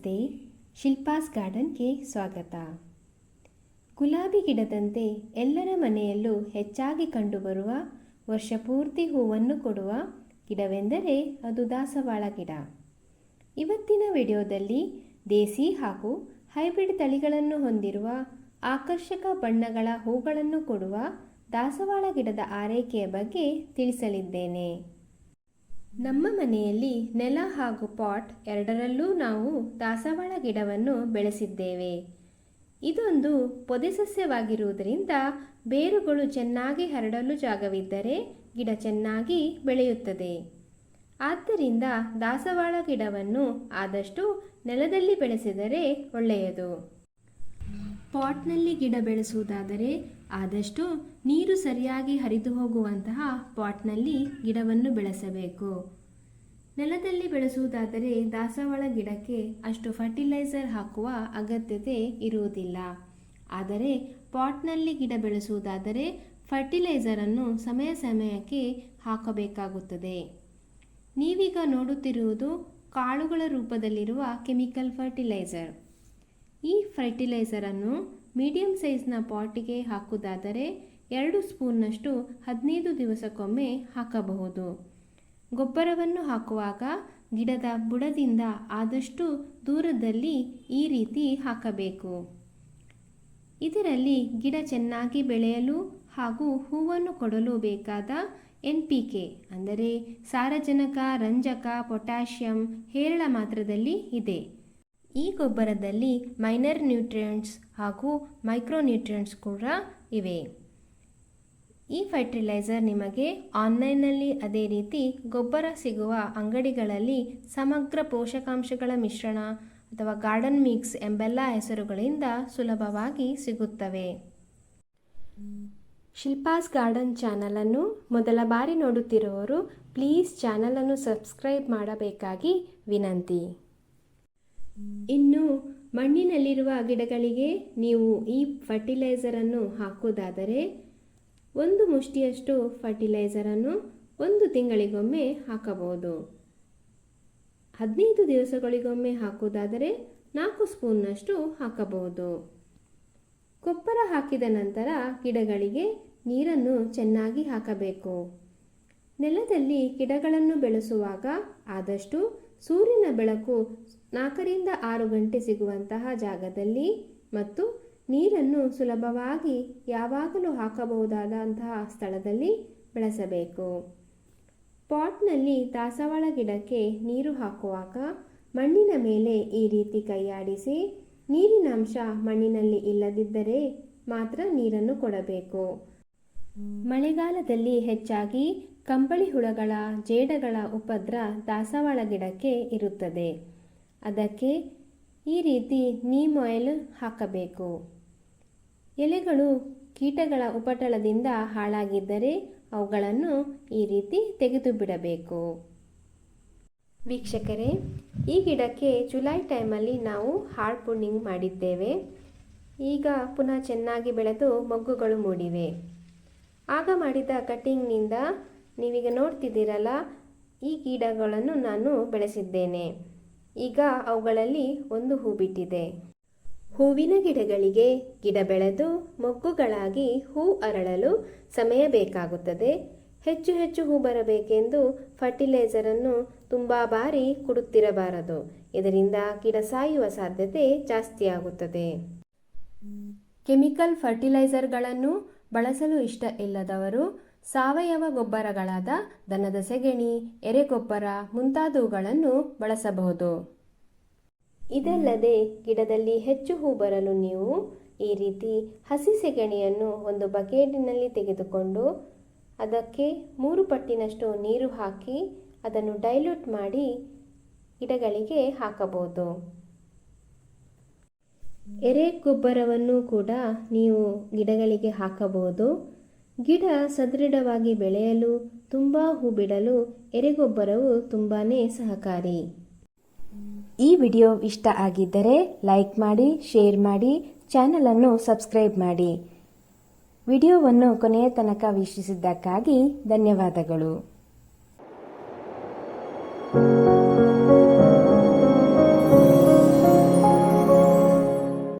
ನಮಸ್ತೆ, ಶಿಲ್ಪಾಸ್ ಗಾರ್ಡನ್ಗೆ ಸ್ವಾಗತ. ಗುಲಾಬಿ ಗಿಡದಂತೆ ಎಲ್ಲರ ಮನೆಯಲ್ಲೂ ಹೆಚ್ಚಾಗಿ ಕಂಡುಬರುವ ವರ್ಷಪೂರ್ತಿ ಹೂವನ್ನು ಕೊಡುವ ಗಿಡವೆಂದರೆ ಅದು ದಾಸವಾಳ ಗಿಡ. ಇವತ್ತಿನ ವಿಡಿಯೋದಲ್ಲಿ ದೇಸಿ ಹಾಗೂ ಹೈಬ್ರಿಡ್ ತಳಿಗಳನ್ನು ಹೊಂದಿರುವ ಆಕರ್ಷಕ ಬಣ್ಣಗಳ ಹೂಗಳನ್ನು ಕೊಡುವ ದಾಸವಾಳ ಗಿಡದ ಆರೈಕೆಯ ಬಗ್ಗೆ ತಿಳಿಸಲಿದ್ದೇನೆ. ನಮ್ಮ ಮನೆಯಲ್ಲಿ ನೆಲ ಹಾಗೂ ಪಾಟ್ ಎರಡರಲ್ಲೂ ನಾವು ದಾಸವಾಳ ಗಿಡವನ್ನು ಬೆಳೆಸಿದ್ದೇವೆ. ಇದೊಂದು ಪೊದೆ ಸಸ್ಯವಾಗಿರುವುದರಿಂದ ಬೇರುಗಳು ಚೆನ್ನಾಗಿ ಹರಡಲು ಜಾಗವಿದ್ದರೆ ಗಿಡ ಚೆನ್ನಾಗಿ ಬೆಳೆಯುತ್ತದೆ. ಆದ್ದರಿಂದ ದಾಸವಾಳ ಗಿಡವನ್ನು ಆದಷ್ಟು ನೆಲದಲ್ಲಿ ಬೆಳೆಸಿದರೆ ಒಳ್ಳೆಯದು. ಪಾಟ್ನಲ್ಲಿ ಗಿಡ ಬೆಳೆಸುವುದಾದರೆ ಆದಷ್ಟು ನೀರು ಸರಿಯಾಗಿ ಹರಿದು ಹೋಗುವಂತಹ ಪಾಟ್ನಲ್ಲಿ ಗಿಡವನ್ನು ಬೆಳೆಸಬೇಕು. ನೆಲದಲ್ಲಿ ಬೆಳೆಸುವುದಾದರೆ ದಾಸವಾಳ ಗಿಡಕ್ಕೆ ಅಷ್ಟು ಫರ್ಟಿಲೈಸರ್ ಹಾಕುವ ಅಗತ್ಯತೆ ಇರುವುದಿಲ್ಲ. ಆದರೆ ಪಾಟ್ನಲ್ಲಿ ಗಿಡ ಬೆಳೆಸುವುದಾದರೆ ಫರ್ಟಿಲೈಸರನ್ನು ಸಮಯ ಸಮಯಕ್ಕೆ ಹಾಕಬೇಕಾಗುತ್ತದೆ. ನೀವೀಗ ನೋಡುತ್ತಿರುವುದು ಕಾಳುಗಳ ರೂಪದಲ್ಲಿರುವ ಕೆಮಿಕಲ್ ಫರ್ಟಿಲೈಸರ್. ಈ ಫರ್ಟಿಲೈಸರನ್ನು ಮೀಡಿಯಂ ಸೈಜ್ನ ಪಾಟಿಗೆ ಹಾಕುವುದಾದರೆ ಎರಡು ಸ್ಪೂನ್ನಷ್ಟು ಹದಿನೈದು ದಿವಸಕ್ಕೊಮ್ಮೆ ಹಾಕಬಹುದು. ಗೊಬ್ಬರವನ್ನು ಹಾಕುವಾಗ ಗಿಡದ ಬುಡದಿಂದ ಆದಷ್ಟು ದೂರದಲ್ಲಿ ಈ ರೀತಿ ಹಾಕಬೇಕು. ಇದರಲ್ಲಿ ಗಿಡ ಚೆನ್ನಾಗಿ ಬೆಳೆಯಲು ಹಾಗೂ ಹೂವನ್ನು ಕೊಡಲು ಬೇಕಾದ ಎನ್ ಪಿ ಕೆ ಅಂದರೆ ಸಾರಜನಕ, ರಂಜಕ, ಪೊಟ್ಯಾಷಿಯಂ ಹೇರಳ ಮಾತ್ರದಲ್ಲಿ ಇದೆ. ಈ ಗೊಬ್ಬರದಲ್ಲಿ ಮೈನರ್ ನ್ಯೂಟ್ರಿಯೆಂಟ್ಸ್ ಹಾಗೂ ಮೈಕ್ರೋ ನ್ಯೂಟ್ರಿಯೆಂಟ್ಸ್ ಕೂಡ ಇವೆ. ಈ ಫರ್ಟಿಲೈಸರ್ ನಿಮಗೆ ಆನ್ಲೈನ್ನಲ್ಲಿ ಅದೇ ರೀತಿ ಗೊಬ್ಬರ ಸಿಗುವ ಅಂಗಡಿಗಳಲ್ಲಿ ಸಮಗ್ರ ಪೋಷಕಾಂಶಗಳ ಮಿಶ್ರಣ ಅಥವಾ ಗಾರ್ಡನ್ ಮಿಕ್ಸ್ ಎಂಬೆಲ್ಲ ಹೆಸರುಗಳಿಂದ ಸುಲಭವಾಗಿ ಸಿಗುತ್ತವೆ. ಶಿಲ್ಪಾಸ್ ಗಾರ್ಡನ್ ಚಾನಲನ್ನು ಮೊದಲ ಬಾರಿ ನೋಡುತ್ತಿರುವವರು ಪ್ಲೀಸ್ ಚಾನಲನ್ನು ಸಬ್ಸ್ಕ್ರೈಬ್ ಮಾಡಬೇಕಾಗಿ ವಿನಂತಿ. ಇನ್ನು ಮಣ್ಣಿನಲ್ಲಿರುವ ಗಿಡಗಳಿಗೆ ನೀವು ಈ ಫರ್ಟಿಲೈಸರನ್ನು ಹಾಕುವುದಾದರೆ ಒಂದು ಮುಷ್ಟಿಯಷ್ಟು ಫರ್ಟಿಲೈಸರನ್ನು ಒಂದು ತಿಂಗಳಿಗೊಮ್ಮೆ ಹಾಕಬಹುದು. ಹದಿನೈದು ದಿವಸಗಳಿಗೊಮ್ಮೆ ಹಾಕುವುದಾದರೆ ನಾಲ್ಕು ಸ್ಪೂನ್ನಷ್ಟು ಹಾಕಬಹುದು. ಗೊಬ್ಬರ ಹಾಕಿದ ನಂತರ ಗಿಡಗಳಿಗೆ ನೀರನ್ನು ಚೆನ್ನಾಗಿ ಹಾಕಬೇಕು. ನೆಲದಲ್ಲಿ ಗಿಡಗಳನ್ನು ಬೆಳೆಸುವಾಗ ಆದಷ್ಟು ಸೂರ್ಯನ ಬೆಳಕು ನಾಲ್ಕರಿಂದ ಆರು ಗಂಟೆ ಸಿಗುವಂತಹ ಜಾಗದಲ್ಲಿ ಮತ್ತು ನೀರನ್ನು ಸುಲಭವಾಗಿ ಯಾವಾಗಲೂ ಹಾಕಬಹುದಾದಂತಹ ಸ್ಥಳದಲ್ಲಿ ಬೆಳೆಸಬೇಕು. ಪಾಟ್ನಲ್ಲಿ ದಾಸವಾಳ ಗಿಡಕ್ಕೆ ನೀರು ಹಾಕುವಾಗ ಮಣ್ಣಿನ ಮೇಲೆ ಈ ರೀತಿ ಕೈಯಾಡಿಸಿ ನೀರಿನ ಅಂಶ ಮಣ್ಣಿನಲ್ಲಿ ಇಲ್ಲದಿದ್ದರೆ ಮಾತ್ರ ನೀರನ್ನು ಕೊಡಬೇಕು. ಮಳೆಗಾಲದಲ್ಲಿ ಹೆಚ್ಚಾಗಿ ಕಂಬಳಿ ಹುಳಗಳ ಜೇಡಗಳ ಉಪದ್ರ ದಾಸವಾಳ ಗಿಡಕ್ಕೆ ಇರುತ್ತದೆ. ಅದಕ್ಕೆ ಈ ರೀತಿ ನೀಮ್ ಆಯಿಲ್ ಹಾಕಬೇಕು. ಎಲೆಗಳು ಕೀಟಗಳ ಉಪಟಳದಿಂದ ಹಾಳಾಗಿದ್ದರೆ ಅವುಗಳನ್ನು ಈ ರೀತಿ ತೆಗೆದು ಬಿಡಬೇಕು ವೀಕ್ಷಕರೇ, ಈ ಗಿಡಕ್ಕೆ ಜುಲೈ ಟೈಮಲ್ಲಿ ನಾವು ಹಾರ್ಡ್ ಪುಣ್ಣಿಂಗ್ ಮಾಡಿದ್ದೇವೆ. ಈಗ ಪುನಃ ಚೆನ್ನಾಗಿ ಬೆಳೆದು ಮೊಗ್ಗುಗಳು ಮೂಡಿವೆ. ಆಗ ಮಾಡಿದ ಕಟ್ಟಿಂಗ್ನಿಂದ ನೀವೀಗ ನೋಡ್ತಿದ್ದೀರಲ್ಲ ಈ ಗಿಡಗಳನ್ನು ನಾನು ಬೆಳೆಸಿದ್ದೇನೆ. ಈಗ ಅವುಗಳಲ್ಲಿ ಒಂದು ಹೂ ಬಿಟ್ಟಿದೆ ಹೂವಿನ ಗಿಡಗಳಿಗೆ ಗಿಡ ಬೆಳೆದು ಮೊಗ್ಗುಗಳಾಗಿ ಹೂ ಅರಳಲು ಸಮಯ ಬೇಕಾಗುತ್ತದೆ. ಹೆಚ್ಚು ಹೆಚ್ಚು ಹೂ ಬರಬೇಕೆಂದು ಫರ್ಟಿಲೈಸರನ್ನು ತುಂಬ ಬಾರಿ ಕೊಡುತ್ತಿರಬಾರದು. ಇದರಿಂದ ಗಿಡ ಸಾಯುವ ಸಾಧ್ಯತೆ ಜಾಸ್ತಿಯಾಗುತ್ತದೆ ಕೆಮಿಕಲ್ ಫರ್ಟಿಲೈಸರ್ಗಳನ್ನು ಬಳಸಲು ಇಷ್ಟ ಇಲ್ಲದವರು ಸಾವಯವ ಗೊಬ್ಬರಗಳಾದ ದನದ ಸೆಗಣಿ ಎರೆಗೊಬ್ಬರ ಮುಂತಾದವುಗಳನ್ನು ಬಳಸಬಹುದು. ಇದಲ್ಲದೆ ಗಿಡದಲ್ಲಿ ಹೆಚ್ಚು ಹೂ ಬರಲು ನೀವು ಈ ರೀತಿ ಹಸಿ ಸೆಗಣಿಯನ್ನು ಒಂದು ಬಕೆಟಿನಲ್ಲಿ ತೆಗೆದುಕೊಂಡು ಅದಕ್ಕೆ ಮೂರು ಪಟ್ಟಿನಷ್ಟು ನೀರು ಹಾಕಿ ಅದನ್ನು ಡೈಲ್ಯೂಟ್ ಮಾಡಿ ಗಿಡಗಳಿಗೆ ಹಾಕಬಹುದು. ಎರೆ ಗೊಬ್ಬರವನ್ನು ಕೂಡ ನೀವು ಗಿಡಗಳಿಗೆ ಹಾಕಬಹುದು. ಗಿಡ ಸದೃಢವಾಗಿ ಬೆಳೆಯಲು, ತುಂಬ ಹೂ ಬಿಡಲು ಎರೆಗೊಬ್ಬರವು ತುಂಬಾ ಸಹಕಾರಿ. ಈ ವಿಡಿಯೋ ಇಷ್ಟ ಆಗಿದ್ದರೆ ಲೈಕ್ ಮಾಡಿ, ಶೇರ್ ಮಾಡಿ, ಚಾನಲನ್ನು ಸಬ್ಸ್ಕ್ರೈಬ್ ಮಾಡಿ. ವಿಡಿಯೋವನ್ನು ಕೊನೆಯ ತನಕ ವೀಕ್ಷಿಸಿದ್ದಕ್ಕಾಗಿ ಧನ್ಯವಾದಗಳು.